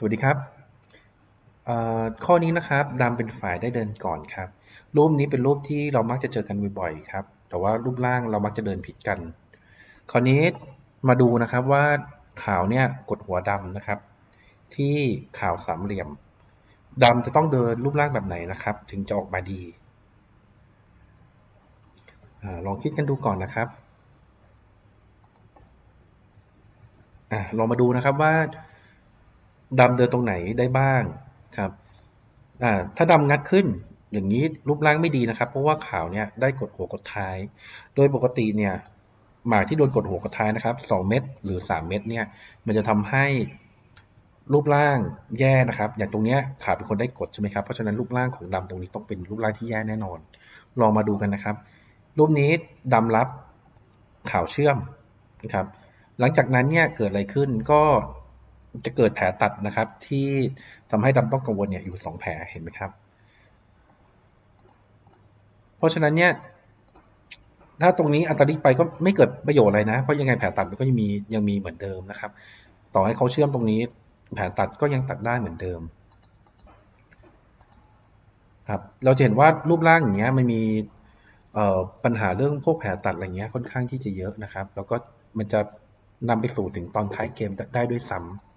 สวัสดีครับ ข้อนี้นะครับดำเป็นฝ่ายได้เดินก่อนครับ รูปนี้เป็นรูปที่เรามักจะเจอกันบ่อยๆครับ แต่ว่ารูปร่างเรามักจะเดินผิดกัน คราวนี้มาดูนะครับว่าขาวเนี่ยกดหัวดำนะครับ ที่ขาวสามเหลี่ยมดำจะต้องเดินรูปร่างแบบไหนนะครับ ถึงจะออกมาดีอลองคิดกันดูก่อนนะครับอลองมาดูนะครับว่า ดำเดินตรงไหนได้บ้างครับถ้าดำงัดขึ้นอย่างนี้รูปร่างไม่ดีนะครับ เพราะว่าขาวเนี่ยได้กดหัวกดท้าย โดยปกติเนี่ยหมากที่โดนกดหัวกดท้ายนะครับ 2 เม็ดหรือ 3 เม็ดเนี่ยมันจะทำให้รูปร่างแย่นะครับ อย่างตรงเนี้ยขาวเป็นคนได้กดใช่ไหมครับเพราะฉะนั้นรูปร่างของดำตรงนี้ต้องเป็นรูปร่างที่แย่แน่นอน ลองมาดูกันนะครับ รูปนี้ดำรับขาวเชื่อมนะครับหลังจากนั้นเนี่ยเกิดอะไรขึ้นก็ จะเกิดแผลตัดนะครับ ที่ทำให้ดำต้องกังวลเนี่ยอยู่สองแผลเห็นไหมครับ เพราะฉะนั้นเนี่ยถ้าตรงนี้อัตริไปก็ไม่เกิดประโยชน์อะไรนะ เพราะยังไงแผลตัดมันก็ยังมียังมีเหมือนเดิมนะครับ ต่อให้เขาเชื่อมตรงนี้ แผลตัดก็ยังตัดได้เหมือนเดิมครับเราจะเห็นว่ารูปร่างอย่างเงี้ยมันมีปัญหาเรื่องพวกแผลตัดอะไรเงี้ยค่อนข้างที่จะเยอะนะครับ แล้วก็มันจะนำไปสู่ถึงตอนท้ายเกมได้ด้วยซ้ำ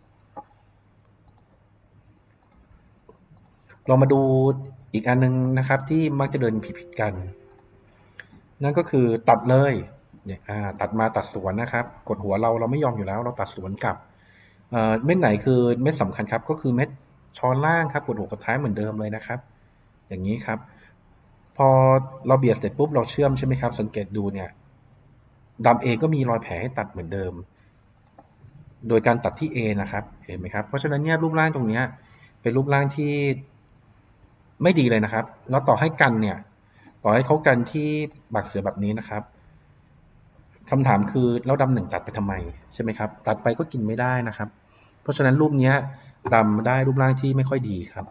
เรามาดูอีกอันนึงนะครับที่มักจะเดินผิดๆกัน นั่นก็คือตัดเลยเนี่ยตัดมาตัดสวนนะครับ กดหัวเราเราไม่ยอมอยู่แล้ว เราตัดสวนกลับเม็ดไหนคือเม็ดสำคัญครับ ก็คือเม็ดช้อนล่างครับ กดหัวกดท้ายเหมือนเดิมเลยนะครับ อย่างนี้ครับ พอเราเบียดเสร็จปุ๊บเราเชื่อมใช่ไหมครับ สังเกตดูเนี่ยดำเอก็มีรอยแผลให้ตัดเหมือนเดิม โดยการตัดที่ A นะครับ เห็นไหมครับ เพราะฉะนั้นเนี่ยรูปร่างตรงนี้เป็นรูปร่างที่ ไม่ดีเลยนะครับ แล้วต่อให้กันเนี่ย ต่อให้เขากันที่บักเสือแบบนี้นะครับคำถามคือแล้วดำหนึ่งตัดไปทำไมใช่ไหมครับ ตัดไปก็กินไม่ได้นะครับ เพราะฉะนั้นรูปนี้ดำได้รูปร่างที่ไม่ค่อยดีครับ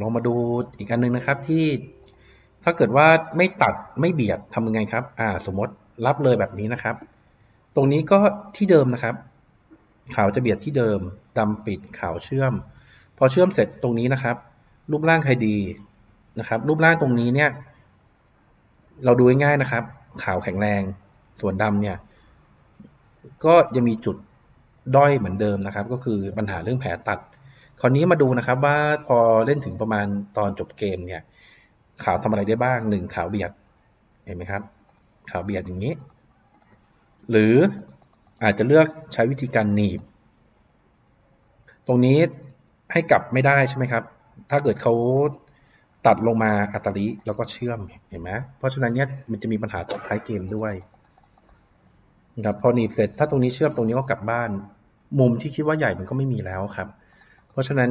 ลองมาดูอีกอันหนึ่งนะครับที่ถ้าเกิดว่าไม่ตัดไม่เบียดทำยังไงครับ อ่า สมมติรับเลยแบบนี้นะครับ ตรงนี้ก็ที่เดิมนะครับ ขาวจะเบียดที่เดิมดำปิดขาวเชื่อม พอเชื่อมเสร็จตรงนี้นะครับ รูปร่างใครดีนะครับ รูปร่างตรงนี้เนี่ย เราดูง่ายๆนะครับ ขาวแข็งแรง ส่วนดำเนี่ย ก็ยังมีจุดด้อยเหมือนเดิมนะครับ ก็คือปัญหาเรื่องแผลตัด คราวนี้มาดูนะครับว่าพอเล่นถึงประมาณตอนจบเกมเนี่ย ขาวทำอะไรได้บ้างหนึ่งขาวเบียดเห็นไหมครับ ขาวเบียดอย่างนี้ หรือ อาจจะเลือกใช้วิธีการหนีบ ตรงนี้ให้กลับไม่ได้ใช่ไหมครับ ถ้าเกิดเขาตัดลงมาอัตริแล้วก็เชื่อมเห็นไหมเพราะฉะนั้นเนี่ยมันจะมีปัญหาตท้ายเกมด้วยนะครับพอหนีบเสร็จถ้าตรงนี้เชื่อมตรงนี้ก็กลับบ้าน มุมที่คิดว่าใหญ่มันก็ไม่มีแล้วครับ เพราะฉะนั้น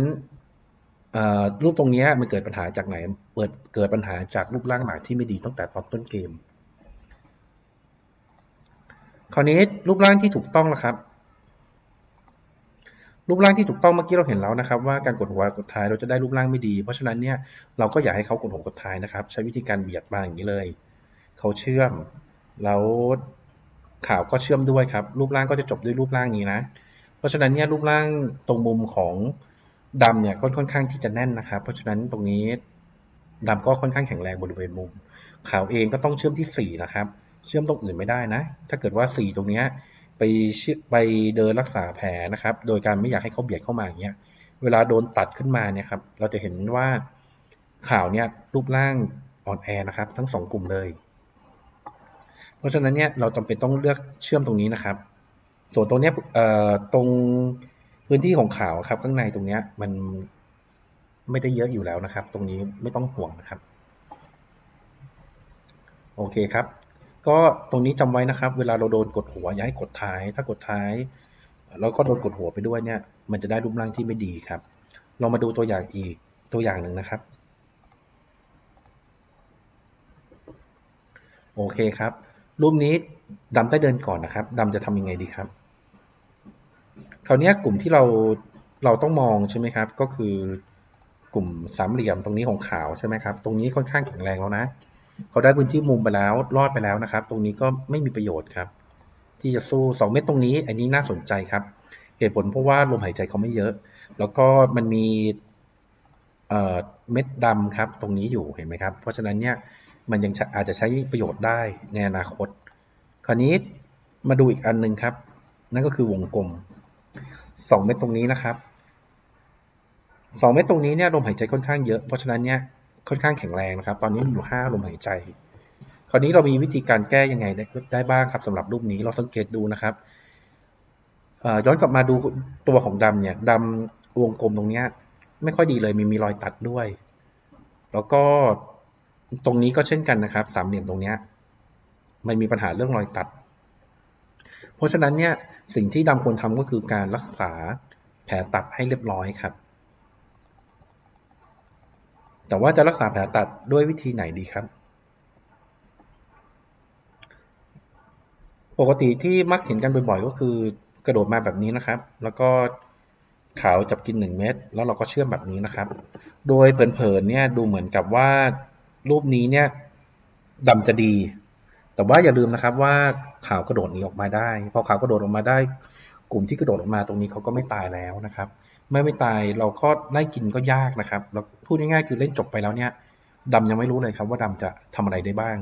รูปตรงนี้มันเกิดปัญหาจากไหนเปิดเกิดปัญหาจากรูปร่างหมากที่ไม่ดีตั้งแต่ตอนต้นเกม คราวนี้รูปร่างที่ถูกต้องนะครับ รูปร่างที่ถูกต้องเมื่อกี้เราเห็นแล้วนะครับ ว่าการกดหัวกดท้ายเราจะได้รูปร่างไม่ดี เพราะฉะนั้นเนี่ยเราก็อยากให้เขากดหัวกดท้ายนะครับ ใช้วิธีการเบียดมาอย่างนี้เลยเขาเชื่อมแล้วข่าวก็เชื่อมด้วยครับ รูปร่างก็จะจบด้วยรูปร่างนี้นะ เพราะฉะนั้นเนี่ยรูปร่างตรงมุมของดำเนี่ยค่อนข้างที่จะแน่นนะครับ เพราะฉะนั้นตรงนี้ดำก็ค่อนข้างแข็งแรงบริเวณมุมขาวเองก็ต้องเชื่อมที่ 4 นะครับ เชื่อมตรงอื่นไม่ได้นะ ถ้าเกิดว่า 4 ตรงนี้ไปไปเดินรักษาแผลนะครับ โดยการไม่อยากให้เขาเบียดเข้ามาอย่างเงี้ย เวลาโดนตัดขึ้นมาเนี่ยครับ เราจะเห็นว่าข่าวเนี่ยรูปร่างอ่อนแอนะครับ ทั้งสองกลุ่มเลย เพราะฉะนั้นเนี่ยเราจำเป็นต้องเลือกเชื่อมตรงนี้นะครับ ส่วนตรงเนี้ยตรงพื้นที่ของข่าวครับ ข้างในตรงเนี้ยมันไม่ได้เยอะอยู่แล้วนะครับ ตรงนี้ไม่ต้องห่วงนะครับ โอเคครับ ก็ตรงนี้จำไว้นะครับ เวลาเราโดนกดหัวอย่าให้กดท้าย ถ้ากดท้ายแล้วก็โดนกดหัวไปด้วยเนี่ย มันจะได้รูปร่างที่ไม่ดีครับ เรามาดูตัวอย่างอีกตัวอย่างหนึ่งนะครับ โอเคครับ รูปนี้ดำได้เดินก่อนนะครับดำจะทำยังไงดีครับ คราวนี้กลุ่มที่เราเราต้องมองใช่ไหมครับ ก็คือกลุ่มสามเหลี่ยมตรงนี้ของขาวใช่ไหมครับ ตรงนี้ค่อนข้างแข็งแรงแล้วนะ เขาได้พื้นที่มุมไปแล้วรอดไปแล้วนะครับ ตรงนี้ก็ไม่มีประโยชน์ครับ ที่จะสู้สองเม็ดตรงนี้ อันนี้น่าสนใจครับ เหตุผลเพราะว่าลมหายใจเขาไม่เยอะ แล้วก็มันมีเม็ดดำครับ ตรงนี้อยู่เห็นไหมครับ เพราะฉะนั้นเนี่ยมันยังอาจจะใช้ประโยชน์ได้ในอนาคต คราวนี้มาดูอีกอันหนึ่งครับ นั่นก็คือวงกลมสองเม็ดตรงนี้นะครับสองเม็ดตรงนี้เนี่ยลมหายใจค่อนข้างเยอะ เพราะฉะนั้นเนี่ย ค่อนข้างแข็งแรงนะครับ ตอนนี้มีอยู่ห้าลมหายใจ คราวนี้เรามีวิธีการแก้ยังไงได้ได้บ้างครับสำหรับรูปนี้เราสังเกตดูนะครับย้อนกลับมาดูตัวของดำเนี่ยดำวงกลมตรงเนี้ยไม่ค่อยดีเลยมีมีรอยตัดด้วย แล้วก็ตรงนี้ก็เช่นกันนะครับ สามเหลี่ยมตรงเนี้ยมันมีปัญหาเรื่องรอยตัด เพราะฉะนั้นเนี่ยสิ่งที่ดำควรทำก็คือการรักษาแผลตัดให้เรียบร้อยครับ แต่ว่าจะรักษาแผลตัดด้วยวิธีไหนดีครับ ปกติที่มักเห็นกันบ่อยๆ ก็คือกระโดดมาแบบนี้นะครับ แล้วก็ขาวจับกินหนึ่งเม็ดแล้วเราก็เชื่อมแบบนี้นะครับ โดยเผินๆเนี่ยดูเหมือนกับว่ารูปนี้เนี่ยดำจะดี แต่ว่าอย่าลืมนะครับว่าขาวกระโดดนี้ออกมาได้ พอขาวกระโดดออกมาได้ กลุ่มที่กระโดดออกมาตรงนี้เขาก็ไม่ตายแล้วนะครับ ไม่ไม่ตายเราก็ไล่กินก็ยากนะครับเราพูดง่ายๆคือเล่นจบไปแล้วเนี่ยดำยังไม่รู้เลยครับว่าดำจะทำอะไรได้บ้าง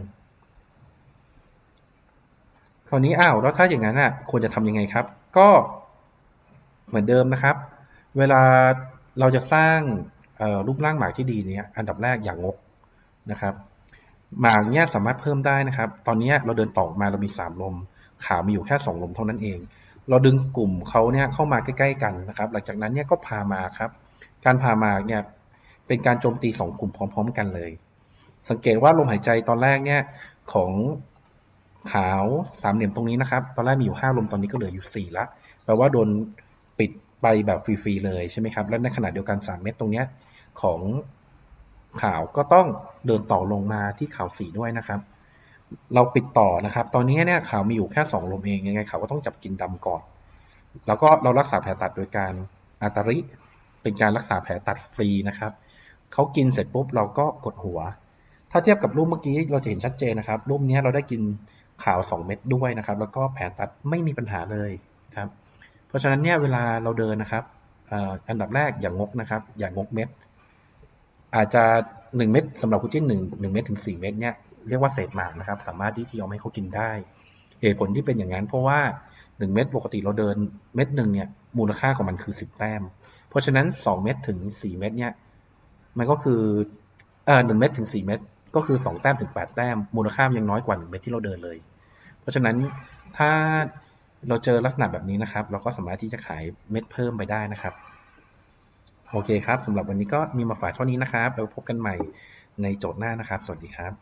คราวนี้อ้าวแล้วถ้าอย่างนั้นอะควรจะทำยังไงครับ ก็เหมือนเดิมนะครับ เวลาเราจะสร้างรูปร่างหมากที่ดีเนี่ยอันดับแรกอย่างงกนะครับหมากเนี่ยสามารถเพิ่มได้นะครับ ตอนนี้เราเดินต่อมาเรามี 3 ลม ขาวมีอยู่แค่ 2 ลมเท่านั้นเอง เราดึงกลุ่มเขาเนี่ยเข้ามาใกล้ๆกันนะครับ หลังจากนั้นเนี่ยก็พามาครับ การพามาเนี่ยเป็นการโจมตี2กลุ่มพร้อม ๆ กันเลย สังเกตว่าลมหายใจตอนแรกเนี่ยของขาวสามเหลี่ยมตรงนี้นะครับ ตอนแรกมีอยู่5ลมตอนนี้ก็เหลืออยู่4ละแปลว่าโดนปิดไปแบบฟรีๆเลยใช่ไหมครับ และในขณะเดียวกัน3เม็ดตรงเนี้ยของขาวก็ต้องเดินต่อลงมาที่ขาวสีด้วยนะครับ เราปิดต่อนะครับ ตอนนี้เนี่ยขาวมีอยู่แค่ 2 ลมเองยังไงขาวก็ต้องจับกินดำก่อน แล้วก็เรารักษาแผลตัดโดยการอาตาริเป็นการรักษาแผลตัดฟรีนะครับเขากินเสร็จปุ๊บเราก็กดหัว ถ้าเทียบกับรูปเมื่อกี้เราจะเห็นชัดเจนนะครับ รูปนี้เราได้กินขาว 2 เม็ดด้วยนะครับ แล้วก็แผลตัดไม่มีปัญหาเลยครับ เพราะฉะนั้นเนี่ยเวลาเราเดินนะครับอันดับแรกอย่างงกนะครับ อย่างงกเม็ดอาจจะ 1 เม็ดสำหรับคุณจิ้น1 1เม็ดถึง 4 เม็ดเนี่ย เรียกว่าเศษหมากนะครับ สามารถที่จะยอมให้เขากินได้ เหตุผลที่เป็นอย่างนั้น เพราะว่า 1 เม็ดปกติเราเดินเม็ดหนึ่งเนี่ยมูลค่าของมันคือ 10 แต้ม เพราะฉะนั้น 2 เม็ดถึง 4 เม็ดเนี่ยมันก็คือเอ่อ1เม็ดถึง 4 เม็ดก็คือ 2 แต้มถึง 8 แต้ม มูลค่ายังน้อยกว่า 1 เม็ดที่เราเดินเลย เพราะฉะนั้นถ้าเราเจอลักษณะแบบนี้นะครับ เราก็สามารถที่จะขายเม็ดเพิ่มไปได้นะครับ โอเคครับสำหรับวันนี้ก็มีมาฝากเท่านี้นะครับแล้วพบกันใหม่ในโจทย์หน้านะครับ สวัสดีครับ